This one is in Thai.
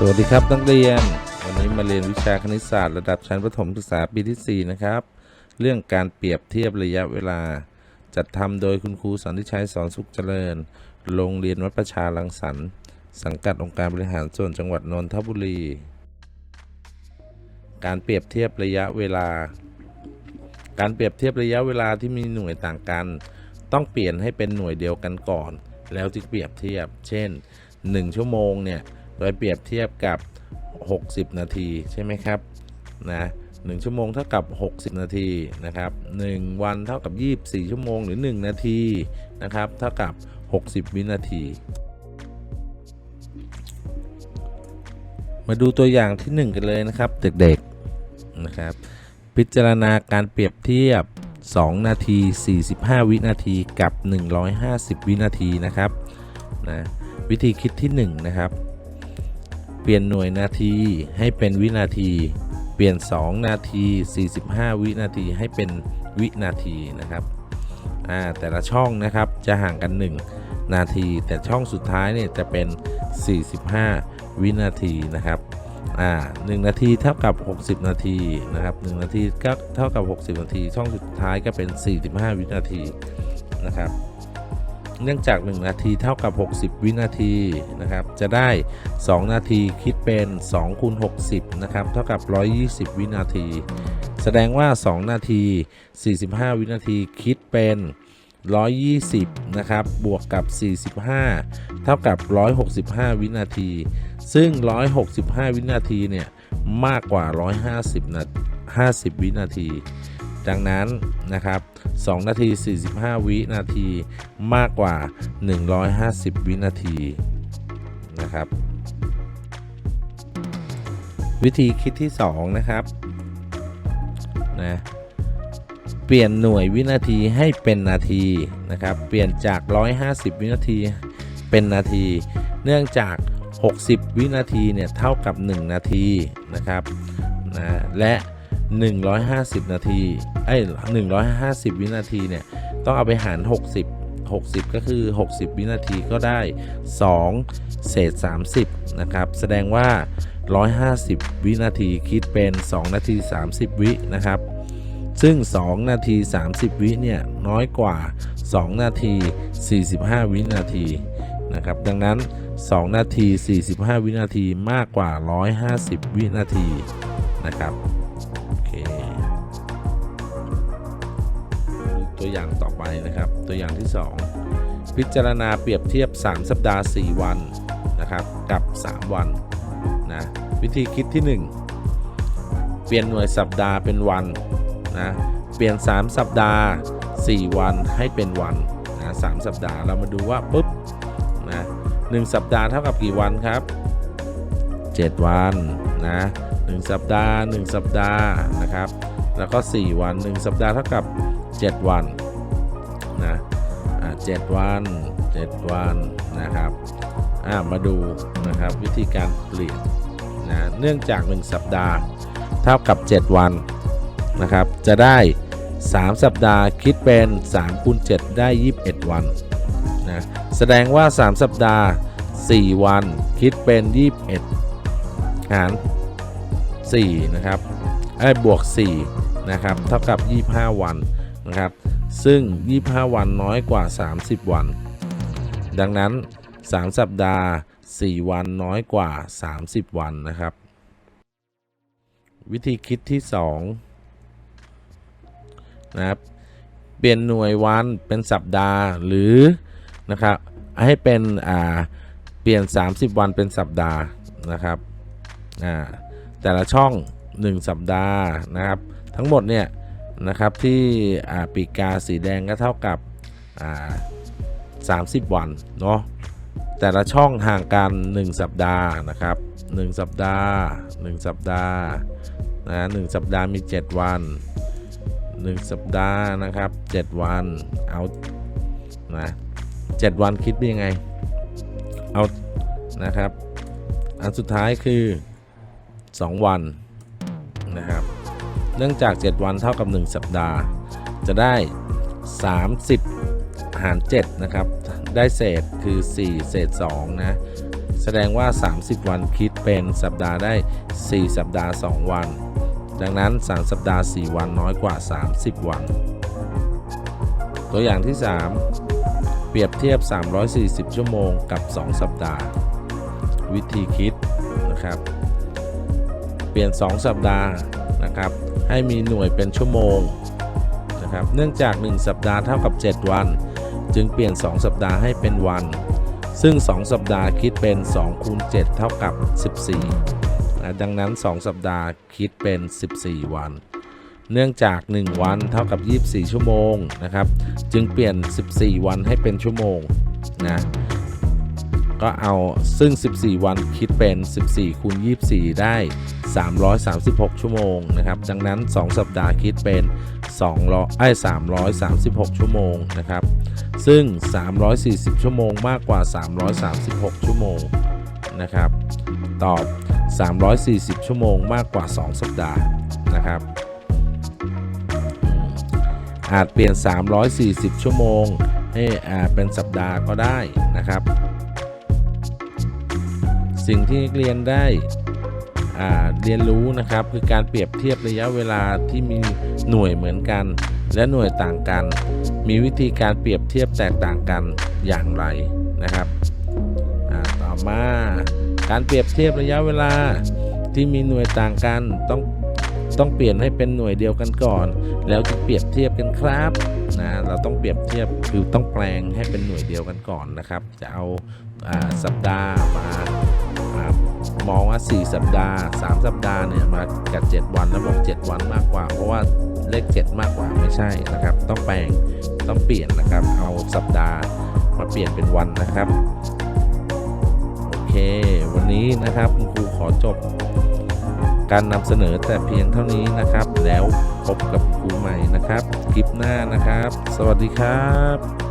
สวัสดีครับนักเรียน วันนี้มาเรียนวิชาคณิตศาสตร์ระดับชั้นประถมศึกษาปีที่ 4 นะครับ เรื่องการเปรียบเทียบระยะเวลา จัดทำโดยคุณครูสันติชัยสอนสุขเจริญ โรงเรียนวัดประชาลังสรรค์สังกัดองค์การบริหารส่วนจังหวัดนนทบุรี การเปรียบเทียบระยะเวลา การเปรียบเทียบระยะเวลาที่มีหน่วยต่างกัน ต้องเปลี่ยนให้เป็นหน่วยเดียวกันก่อน แล้วจึงเปรียบเทียบ เช่น 1 ชั่วโมงเนี่ย โดยเปรียบเทียบกับ 60 นาทีใช่ไหมครับนะ1ชั่วโมงเท่ากับ 60 นาทีนะครับ1วันเท่ากับ 24 ชั่วโมงหรือ 1 นาทีนะครับเท่ากับ 60 วินาที มาดูตัวอย่างที่ 1 กันเลยนะครับเด็กๆนะครับพิจารณาการเปรียบเทียบ 2 นาที 45 วินาทีกับ 150 วินาทีนะครับนะวิธีคิดที่ 1 นะครับ ปลี่ยนหน่วยนาทีให้เป็นวินาที เปลี่ยน 2 นาที 45 วินาทีให้เป็นวินาทีนะครับอ่าแต่ละช่องนะครับจะห่างกัน 1 นาที แต่ช่องสุดท้ายเนี่ยจะเป็น 45 วินาทีนะครับอ่า1นาทีเท่ากับ 60 นาทีนะครับ1นาทีก็เท่ากับ 60 นาที ช่องสุดท้ายก็เป็น 45 วินาทีนะครับ เนื่องจาก 1 นาทีเท่ากับ 60 วินาทีนะครับ จะได้ 2 นาทีคิดเป็น2คูณ60 นะครับ เท่ากับ 120 วินาที แสดงว่า 2 นาที 45 วินาทีคิดเป็น 120 นะครับ บวกกับ 45 เท่ากับ 165 วินาที ซึ่ง 165 วินาทีเนี่ย มากกว่า 150 นา50 วินาที ดังนั้นนะครับ 2 นาที 45 วินาทีมากกว่า 150 วินาทีนะครับ วิธีคิดที่ 2 นะครับนะเปลี่ยนหน่วยวินาทีให้เป็นนาทีนะครับ เปลี่ยนจาก 150 วินาทีเป็นนาที เนื่องจาก 60 วินาทีเนี่ยเท่ากับ 1 นาทีนะครับนะและ 150 นาทีไอ้ย150 วินาทีเนี่ยต้องเอาไปหาร 60 60 ก็คือ 60 วินาทีก็ได้ 2 เศษ 30 นะครับ แสดงว่า 150 วินาทีคิดเป็น 2 นาที 30 วินะครับ ซึ่ง 2 นาที 30 วิเนี่ยน้อยกว่า 2 นาที 45 วินาทีนะครับ ดังนั้น 2 นาที 45 วินาทีมากกว่า 150 วินาทีนะครับ ตัวอย่างต่อไปนะครับ ตัวอย่างที่ 2 พิจารณาเปรียบเทียบ 3 สัปดาห์ 4 วันนะครับ กับ 3 วันนะวิธีคิดที่ 1 เปลี่ยนหน่วยสัปดาห์เป็นวันนะเปลี่ยน 3 สัปดาห์ 4 วันให้เป็นวันนะสสัปดาห์เรามาดูว่าปุ๊บนะหนึ่งสัปดาห์เท่ากับกี่วันครับ 7 วันนะหนึ่งสัปดาห์ 1 สัปดาห์นะครับแล้วก็ 4 วัน 1 สัปดาห์เท่ากับ 7 วันนะอ่า7วัน7วันนะครับมาดูนะครับวิธีการเปลี่ยนนะเนื่องจาก 1 สัปดาห์ เท่ากับ 7 วันนะครับจะได้ 3 สัปดาห์คิดเป็น3คูณ7ได้ 21 วันนะแสดงว่า 3 สัปดาห์ 4 วันคิดเป็น 21 หาร 4 นะครับไอ้บวก 4 นะครับ เท่ากับ 25 วัน นะครับ ซึ่ง 25 วันน้อยกว่า 30 วัน ดังนั้น 3 สัปดาห์ 4 วันน้อยกว่า 30 วันนะครับ วิธีคิดที่ 2 นะครับ เปลี่ยนหน่วยวันเป็นสัปดาห์หรือนะครับให้เป็นอ่าเปลี่ยน 30 วันเป็นสัปดาห์นะครับอ่าแต่ละช่อง 1 สัปดาห์นะครับ ทั้งหมดเนี่ย นะครับที่ปีกาสีแดงก็เท่ากับ 30 วันเนาะแต่ละช่องห่างกัน 1 สัปดาห์นะครับ 1 สัปดาห์ 1 สัปดาห์นะหนึ่งสัปดาห์มี 7 วัน 1 สัปดาห์นะครับ 7 วันเอานะ7วันคิดเป็นยังไงเอานะครับ อันสุดท้ายคือ 2 วันนะครับ เนื่องจาก 7 วันเท่ากับ 1 สัปดาห์ จะได้ 30 หาร 7 นะครับ ได้เศษคือ 4 เศษ 2 นะ แสดงว่า 30 วันคิดเป็นสัปดาห์ได้ 4 สัปดาห์ 2 วัน ดังนั้น 3 สัปดาห์ 4 วันน้อยกว่า 30 วัน ตัวอย่างที่ 3 เปรียบเทียบ 340 ชั่วโมงกับ 2 สัปดาห์ วิธีคิดนะครับ เปลี่ยน 2 สัปดาห์นะครับ ให้มีหน่วยเป็นชั่วโมงนะครับเนื่องจาก 1 สัปดาห์เท่ากับ 7 วัน จึงเปลี่ยน 2 สัปดาห์ให้เป็นวัน ซึ่ง 2 สัปดาห์คิดเป็น2คูณ7เท่ากับ 14นะดังนั้น 2 สัปดาห์คิดเป็น 14 วัน เนื่องจาก 1 วันเท่ากับ 24 ชั่วโมงนะครับ จึงเปลี่ยน 14 วันให้เป็นชั่วโมงนะ ก็เอาซึ่ง 14 วันคิดเป็น 14คูณ24 ได้ 336 ชั่วโมงนะครับดังนั้น 2 สัปดาห์คิดเป็น200ไอ้336 ชั่วโมงนะครับซึ่ง 340 ชั่วโมงมากกว่า 336 ชั่วโมงนะครับตอบ 340 ชั่วโมงมากกว่า 2 สัปดาห์นะครับอาจเปลี่ยน 340 ชั่วโมงให้อ่าเป็นสัปดาห์ก็ได้นะครับ สิ่งที่นักเรียนได้เรียนรู้นะครับ คือการเปรียบเทียบระยะเวลาที่มีหน่วยเหมือนกัน และหน่วยต่างกัน มีวิธีการเปรียบเทียบแตกต่างกันอย่างไรนะครับต่อมาการเปรียบเทียบระยะเวลาที่มีหน่วยต่างกันต้องต้องเปลี่ยนให้เป็นหน่วยเดียวกันก่อน แล้วจะเปรียบเทียบกันครับนะเราต้องเปรียบเทียบคือต้องแปลงให้เป็นหน่วยเดียวกันก่อนนะครับ จะเอาอาสัปดาห์มา อ่ามองว่า 4 สัปดาห์ 3 สัปดาห์เนี่ยมากับ 7 วันแล้วบอก 7 วันมากกว่า เพราะว่าเลข 7 มากกว่าไม่ใช่นะครับ ต้องแปลงต้องเปลี่ยนนะครับ เอาสัปดาห์มาเปลี่ยนเป็นวันนะครับโอเค วันนี้นะครับคุณครูขอจบการนำเสนอแต่เพียงเท่านี้นะครับ แล้วพบกับครูใหม่นะครับ คลิปหน้านะครับ สวัสดีครับ